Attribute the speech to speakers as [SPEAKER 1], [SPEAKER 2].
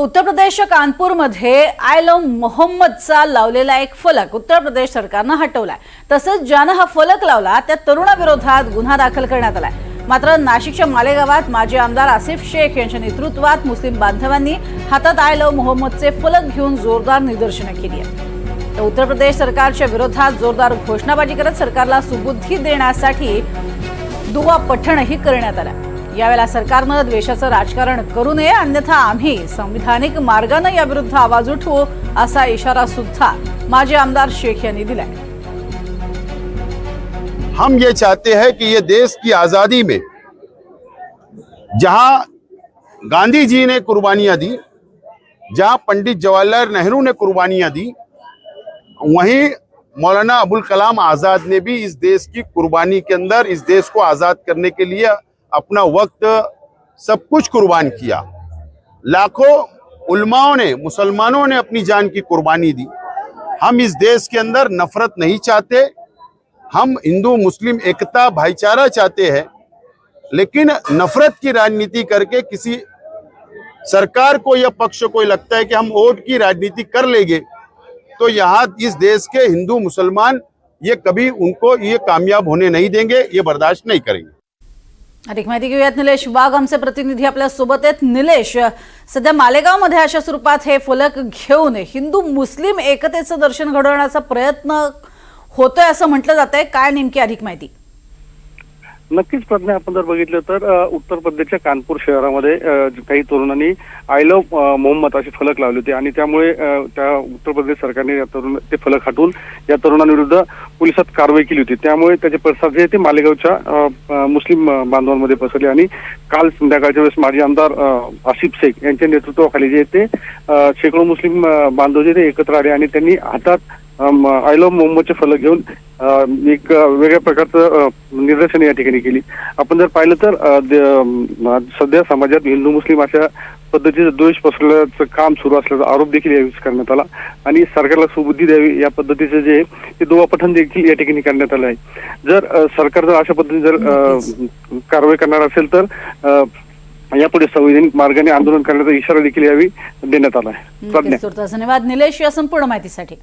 [SPEAKER 1] उत्तर प्रदेशच्या कानपूरमध्ये आय लव्ह मोहम्मदचा लावलेला एक फलक उत्तर प्रदेश सरकारनं हटवलाय. तसंच ज्यानं हा फलक लावला त्या तरुणाविरोधात गुन्हा दाखल करण्यात आलाय. मात्र नाशिकच्या मालेगावात माजी आमदार आसिफ शेख यांच्या नेतृत्वात मुस्लिम बांधवांनी हातात आय लव्ह मोहम्मदचे फलक घेऊन जोरदार निदर्शनं केली आहेत. तर उत्तर प्रदेश सरकारच्या विरोधात जोरदार घोषणाबाजी करत सरकारला सुबुद्धी देण्यासाठी दुवा पठणही करण्यात आला यावेळेला सरकारनं द्वेषाचं राजकारण करू नये अन्यथा आम्ही संविधानिक मार्गानं याविरुद्ध आवाज उठवू असा इशारा सुद्धा माजी आमदार शेख यांनी दिलाय.
[SPEAKER 2] हम ये चाहते हैं कि ये देश की आजादी में जहां गांधी जी ने कुर्बानियां दी जहां पंडित जवाहरलाल नेहरू ने कुर्बानियां दी वहीं मौलाना अबुल कलाम आजाद ने भी इस देश की कुर्बानी के अंदर इस देश को आजाद करने के लिए अपना वक्त सब कुछ कुर्बान किया। लाखों उलमाओं ने, मुसलमानों ने अपनी जान की कुर्बानी दी। हम इस देश के अंदर नफरत नहीं चाहते, हम हिंदू, मुस्लिम, एकता, भाईचारा चाहते हैं, लेकिन नफरत की राजनीति करके किसी सरकार को या पक्ष को लगता है कि हम वोट की राजनीति कर लेंगे तो यहाँ इस देश के हिंदू, मुसलमान ये कभी उनको ये कामयाब होने नहीं देंगे, ये बर्दाश्त नहीं करेंगे।
[SPEAKER 1] अधिक माहिती घेऊयात. निलेश वाघ आमचे प्रतिनिधी आपल्यासोबत आहेत. निलेश सध्या मालेगावमध्ये अशा स्वरूपात हे फलक घेऊन हिंदू मुस्लिम एकतेचं दर्शन घडवण्याचा प्रयत्न होतोय असं म्हटलं जात आहे काय नेमकी अधिक माहिती?
[SPEAKER 3] नक्कीच प्रज्ञा आपण जर बघितलं तर उत्तर प्रदेशच्या कानपूर शहरामध्ये काही तरुणांनी आय लव्ह मोहम्मद असे फलक लावले होते आणि त्यामुळे त्या उत्तर प्रदेश सरकारने या तरुण ते फलक हटवून या तरुणांविरुद्ध पोलिसात कारवाई केली होती. त्यामुळे त्याचे प्रसाद जे ते मालेगावच्या मुस्लिम बांधवांमध्ये पसरले आणि काल संध्याकाळच्या वेळेस माजी आमदार आसिफ शेख यांच्या नेतृत्वाखाली जे ते शेकडो मुस्लिम बांधव जे ते एकत्र आले आणि त्यांनी हातात आय लव्ह मोहम्मदचे फलक घेऊन एक वेगळ्या प्रकारचं निदर्शन या ठिकाणी केली. आपण जर पाहिलं तर सध्या समाजात हिंदू मुस्लिम अशा पद्धतीचं द्वेष पसरल्याचं काम सुरू असल्याचा आरोप देखील यावेळी करण्यात आला. आणि सरकारला सुबुद्धी द्यावी या पद्धतीचं जे ते दुवापठण देखील या ठिकाणी करण्यात आलं आहे. जर सरकार जर अशा पद्धतीने जर कारवाई करणार असेल तर यापुढे संविधानिक मार्गाने आंदोलन करण्याचा इशारा देखील यावेळी देण्यात आला आहे.
[SPEAKER 1] धन्यवाद. निलेश या संपूर्ण माहितीसाठी.